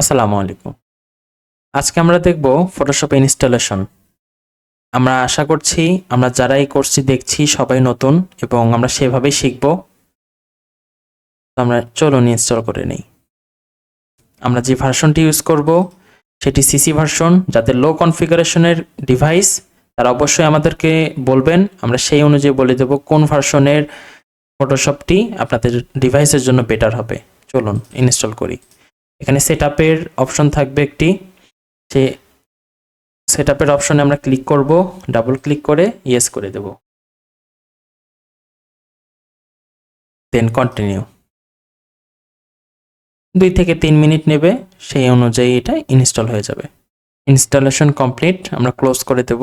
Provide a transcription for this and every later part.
আসসালামু আলাইকুম। আজকে আমরা দেখব ফটোশপ ইনস্টলেশন আমরা আশা করছি আমরা যারা এই কোর্সটি দেখছি সবাই নতুন এবং আমরা সেভাবেই শিখব। আমরা চলুন ইনস্টল করে নেই। আমরা যে ভার্সনটি ইউজ করব, সেটি সিসি ভার্সন যাতে লো কনফিগারেশনের ডিভাইস তারা অবশ্যই আমাদেরকে বলবেন। আমরা সেই অনুযায়ী বলে দেব কোন ভার্সনের ফটোশপটি আপনাদের ডিভাইসের জন্য বেটার হবে। চলুন ইনস্টল করি। এখানে সেট আপের অপশন থাকবে একটি। সে সেট আপের অপশনে আমরা ক্লিক করব ডাবল ক্লিক করে ইয়েস করে দেব। দেন কন্টিনিউ দুই থেকে তিন মিনিট নেবে, সেই অনুযায়ী এটা ইনস্টল হয়ে যাবে। ইনস্টলেশন কমপ্লিট আমরা ক্লোজ করে দেব।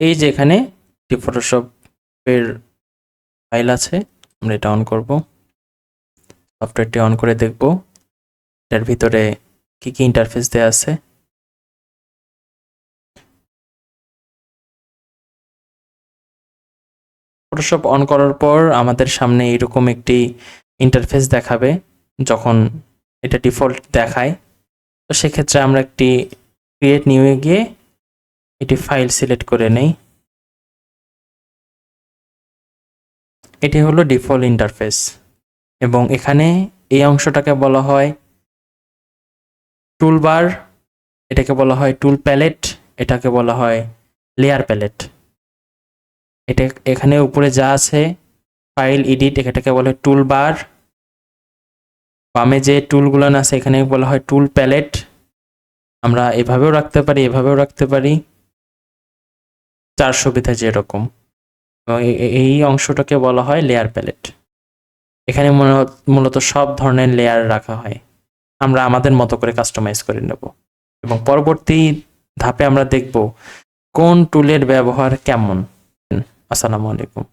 এই যে এখানে ফটোশপের ফাইল আছে, আমরা এটা অন করব। সফটওয়্যারটি অন করে দেখব। এটার ভিতরে কি কি ইন্টারফেস দেওয়া আছে। ফটোশপ অন করার পর আমাদের সামনে এরকম একটি ইন্টারফেস দেখাবে, যখন এটা ডিফল্ট দেখায়। তো সেক্ষেত্রে আমরা একটি ক্রিয়েট নিউয়ে গিয়ে এটি ফাইল সিলেক্ট করে নেই। এটি হলো ডিফল্ট ইন্টারফেস এবং এখানে এই অংশটাকে বলা হয় টুলবার, এটাকে বলা হয় টুল প্যালেট, এটাকে বলা হয় লেয়ার প্যালেট। এটা এখানে উপরে যা আছে, ফাইল এডিট, এটাকে বলা হয় টুল বার বামে যে টুলগুলো আছে, এখানে বলা হয় টুল প্যালেট। আমরা এভাবেও রাখতে পারি, এভাবেও রাখতে পারি। চার সুবিধা যেরকম। এই অংশটাকে বলা হয় লেয়ার প্যালেট। এখানে মূল- মূলত সব ধরনের লেয়ার রাখা হয়। আমরা আমাদের মতো করে কাস্টমাইজ করে নেব। এবং পরবর্তী ধাপে আমরা দেখব কোন টুলের ব্যবহার কেমন। আসসালামু আলাইকুম।